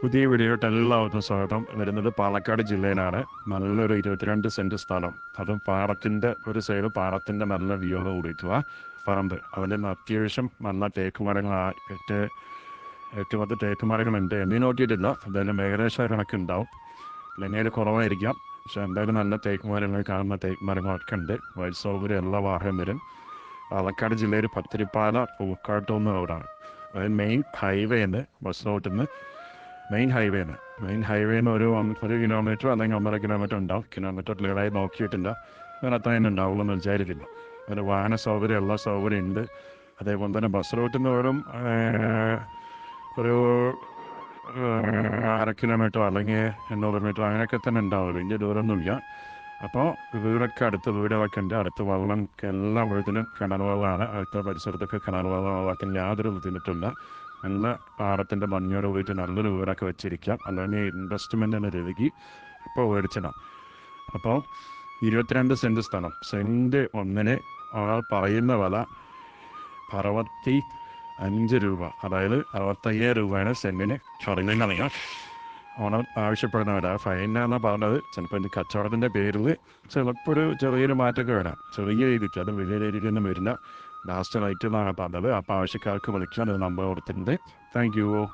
പുതിയ വീഡിയോട്ട് എല്ലാവർക്കും സ്വാഗതം. വരുന്നത് പാലക്കാട് ജില്ലയിലാണ്. നല്ലൊരു ഇരുപത്തിരണ്ട് സെന്റ് സ്ഥലം. അതും പാടത്തിന്റെ ഒരു സൈഡ് പാടത്തിന്റെ നല്ല വ്യൂ കൂടിയിട്ടുള്ള പറമ്പ്. അതിന്റെ അത്യാവശ്യം നല്ല തേക്ക് മരങ്ങൾ എട്ട് എട്ട് പത്ത് തേക്ക് മരങ്ങളുണ്ട് എന്നെ നോക്കിയിട്ടില്ല. എന്തായാലും ഏകദേശം കണക്കുണ്ടാവും അല്ലെങ്കിൽ കുറവായിരിക്കാം. പക്ഷെ എന്തായാലും നല്ല തേക്ക് മരങ്ങൾ കാണുന്ന തേക്ക് മരങ്ങളൊക്കെ ഉണ്ട്. വൈദ്യുതി സൗകര്യം എല്ലാ വാഹനം വരും. പാലക്കാട് ജില്ലയിൽ പത്തിരിപ്പാല പൂക്കാട്ടോന്ന് റോഡാണ്. അതായത് മെയിൻ ഹൈവേ ഉണ്ട് ബസ് റോട്ടിൽ നിന്ന് മെയിൻ ഹൈവേ നിന്ന് മെയിൻ ഹൈവേ നിന്ന് ഒരു ഒരു കിലോമീറ്റർ അല്ലെങ്കിൽ ഒന്നര കിലോമീറ്റർ ഉണ്ടാവും കിലോമീറ്റർ ക്ലിയറായി നോക്കിയിട്ടില്ല അങ്ങനെ അത്ര തന്നെ ഉണ്ടാവുള്ളൂ എന്ന് വിചാരിക്കില്ല. അതിന് വാഹന സൗകര്യം എല്ലാ സൗകര്യം ഉണ്ട്. അതേപോലെ തന്നെ ബസ് റൂട്ടിൽ നിന്ന് ഏർ, ഒരു അര കിലോമീറ്റർ അല്ലെങ്കിൽ എണ്ണൂറ് മീറ്റർ അങ്ങനെയൊക്കെ തന്നെ ഉണ്ടാവും വലിയ ദൂരമൊന്നുമില്ല. അപ്പോൾ വീടൊക്കെ അടുത്ത് വീടുകളൊക്കെ ഉണ്ട്. അടുത്ത് വെള്ളം എല്ലാ വീട്ടിലും കിണർ വെള്ളമാണ്. അടുത്ത പരിസരത്തൊക്കെ കിണർ വെള്ളമൊക്കെ യാതൊരു ബുദ്ധിമുട്ടില്ല നല്ല പാടത്തിന്റെ മഞ്ഞോട് പോയിട്ട് നല്ലൊരു വീടൊക്കെ വെച്ചിരിക്കാം. അല്ലെങ്കിൽ ഇൻവെസ്റ്റ്മെന്റ് എന്ന രീതിക്ക് ഇപ്പോൾ മേടിച്ചിടാം അപ്പോൾ ഇരുപത്തിരണ്ട് സെന്റ് സ്ഥലം. സെന്റ് ഒന്നിന് ആൾ പറയുന്ന വില അറുപത്തി അഞ്ച് രൂപ. അതായത് അറുപത്തയ്യായിരം രൂപയാണ് സെന്റിന് ചടങ്ങിനറിയാം ഓണർ ആവശ്യപ്പെടുന്ന വില. ഫൈനാണ് പറഞ്ഞത്. ചിലപ്പോൾ എന്റെ കച്ചവടത്തിന്റെ പേരിൽ ചിലപ്പോൾ ഒരു ചെറിയൊരു മാറ്റമൊക്കെ വരാം. ചെറിയ രീതിക്ക് അത് വലിയ രീതിക്കൊന്നും വരില്ല. ലാസ്റ്റ് റേറ്റ് എന്നാണ് പറഞ്ഞത്. അപ്പോൾ ആവശ്യക്കാർക്ക് ഒരു നമ്പർ കൊടുത്തിട്ടുണ്ട്. Thank you